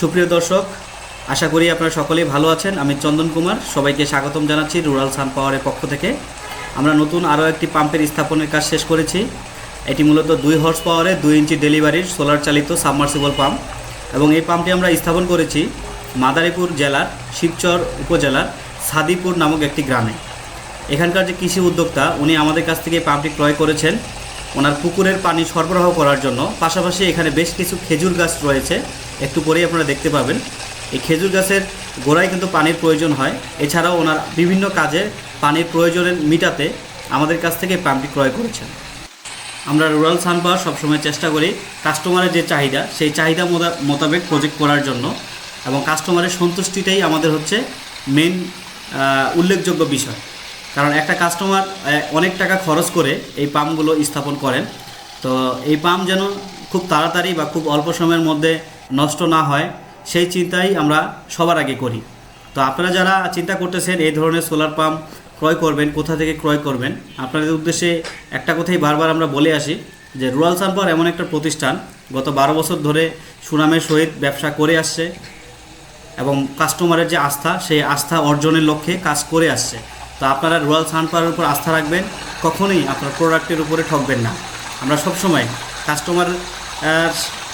সুপ্রিয় দর্শক, আশা করি আপনারা সকলেই ভালো আছেন। আমি চন্দন কুমার, সবাইকে স্বাগতম জানাচ্ছি রুরাল সান পাওয়ারের পক্ষ থেকে। আমরা নতুন আরও একটি পাম্পের স্থাপনের কাজ শেষ করেছি। এটি মূলত দুই হর্স পাওয়ারে দুই ইঞ্চি ডেলিভারির সোলার চালিত সাবমার্সিবল পাম্প এবং এই পাম্পটি আমরা স্থাপন করেছি মাদারীপুর জেলার শিবচর উপজেলার সাদিপুর নামক একটি গ্রামে। এখানকার যে কৃষি উদ্যোক্তা, উনি আমাদের কাছ থেকে পাম্পটি ক্রয় করেছেন। ওনার পুকুরের পানি সরবরাহ করার জন্য। পাশাপাশি এখানে বেশ কিছু খেজুর গাছ রয়েছে। একটু পরেই আপনারা দেখতে পাবেন। এই খেজুর গাছের গোড়ায় কিন্তু পানির প্রয়োজন হয়। এছাড়াও ওনার বিভিন্ন কাজে পানির প্রয়োজনের মিটাতে আমাদের কাছ থেকে পাম্পটি ক্রয় করেছেন। আমরা রুরাল সান পাওয়ার সবসময় চেষ্টা করি কাস্টমারের যে চাহিদা, সেই চাহিদা মোতা- মোতাবেক প্রজেক্ট করার জন্য এবং কাস্টমারের সন্তুষ্টিটাই আমাদের হচ্ছে মেন উল্লেখযোগ্য বিষয়। কারণ একটা কাস্টমার অনেক টাকা খরচ করে এই পাম্পগুলো স্থাপন করেন। তো এই পাম্প যেন খুব তাড়াতাড়ি বা খুব অল্প সময়ের মধ্যে নষ্ট না হয়, সেই চিন্তাই আমরা সবার আগে করি। তো আপনারা যারা চিন্তা করতেছেন এই ধরনের সোলার পাম্প ক্রয় করবেন, কোথা থেকে ক্রয় করবেন, আপনাদের উদ্দেশ্যে একটা কথাই বারবার আমরা বলে আসি যে রুরাল সানপার এমন একটা প্রতিষ্ঠান, গত বারো বছর ধরে সুনামের সহিত ব্যবসা করে আসছে এবং কাস্টমারের যে আস্থা, সেই আস্থা অর্জনের লক্ষ্যে কাজ করে আসছে। তো আপনারা রুরাল সানপারের উপর আস্থা রাখবেন, কখনোই আপনার প্রোডাক্টের উপরে ঠকবেন না। আমরা সবসময় কাস্টমার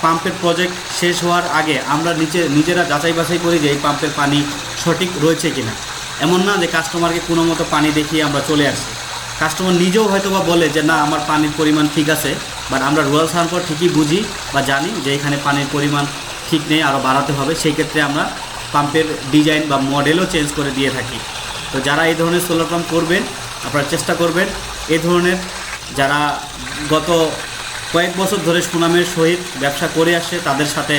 পাম্পের প্রজেক্ট শেষ হওয়ার আগে আমরা নিচে নিজেরা যাচাই বাছাই করি যে এই পাম্পের পানি সঠিক রয়েছে কিনা। এমন না যে কাস্টমারকে কোনো মতো পানি দেখিয়ে আমরা চলে আসি। কাস্টমার নিজেও হয়তো বা বলে যে, না, আমার পানির পরিমাণ ঠিক আছে। বাট আমরা রুরাল সানপার ঠিকই বুঝি বা জানি যে এখানে পানির পরিমাণ ঠিক নেই আরও বাড়াতে হবে। সেই ক্ষেত্রে আমরা পাম্পের ডিজাইন বা মডেলও চেঞ্জ করে দিয়ে থাকি। তো যারা এই ধরনের সোলার পাম্প করবেন, আপনারা চেষ্টা করবেন। এই ধরনের যারা গত কয়েক বছর ধরে সুনামের সহিত ব্যবসা করে আসছে, তাদের সাথে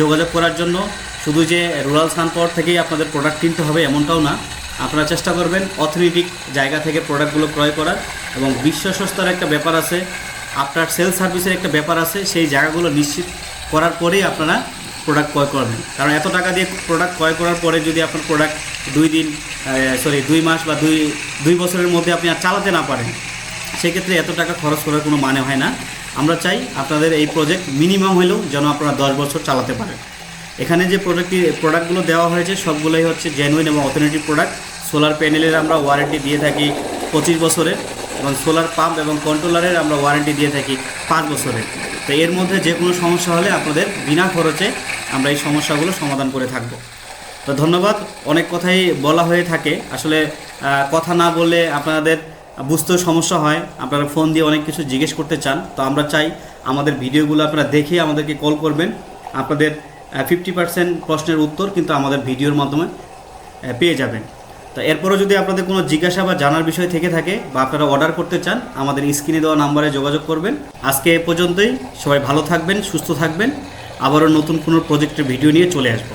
যোগাযোগ করার জন্য। শুধু যে রুরাল সানপাওয়ার থেকেই আপনাদের প্রোডাক্ট কিনতে হবে এমনটাও না। আপনারা চেষ্টা করবেন অথেন্টিক জায়গা থেকে প্রোডাক্টগুলো ক্রয় করার এবং বিশ্বস্ততার একটা ব্যাপার আছে, আপনার সেল সার্ভিসের একটা ব্যাপার আছে, সেই জায়গাগুলো নিশ্চিত করার পরেই আপনারা প্রোডাক্ট ক্রয় করবেন কারণ এত টাকা দিয়ে প্রোডাক্ট ক্রয় করার পরে যদি আপনার প্রোডাক্ট দুই দিন সরি দুই মাস বা দুই দুই বছরের মধ্যে আপনি আর চালাতে না পারেন, সেক্ষেত্রে এত টাকা খরচ করার কোনো মানে হয় না। আমরা চাই আপনাদের এই প্রজেক্ট মিনিমাম হলেও যেন আপনারা দশ বছর চালাতে পারেন। এখানে যে প্রোডাক্টটি প্রোডাক্টগুলো দেওয়া হয়েছে, সবগুলোই হচ্ছে জেনুইন এবং অথেন্টিক প্রোডাক্ট সোলার প্যানেলের আমরা ওয়ারেন্টি দিয়ে থাকি পঁচিশ বছরের এবং সোলার পাম্প এবং কন্ট্রোলারের আমরা ওয়ারেন্টি দিয়ে থাকি পাঁচ বছরের। তো এর মধ্যে যে কোনো সমস্যা হলে আপনাদের বিনা খরচে আমরা এই সমস্যাগুলো সমাধান করে থাকব। তো ধন্যবাদ, অনেক কথাই বলা হয়ে থাকে। আসলে কথা না বললে আপনাদের বুঝতেও সমস্যা হয়। আপনারা ফোন দিয়ে অনেক কিছু জিজ্ঞেস করতে চান, তো আমরা চাই আমাদের ভিডিওগুলো আপনারা দেখে আমাদেরকে কল করবেন। আপনাদের ফিফটি পার্সেন্ট প্রশ্নের উত্তর কিন্তু আমাদের ভিডিওর মাধ্যমে পেয়ে যাবেন। তো এরপরও যদি আপনাদের কোনো জিজ্ঞাসা বা জানার বিষয় থেকে থাকে বা আপনারা অর্ডার করতে চান, আমাদের স্ক্রিনে দেওয়া নাম্বারে যোগাযোগ করবেন। আজকে এ পর্যন্তই। সবাই ভালো থাকবেন, সুস্থ থাকবেন। আবারও নতুন কোনো প্রজেক্টের ভিডিও নিয়ে চলে আসব।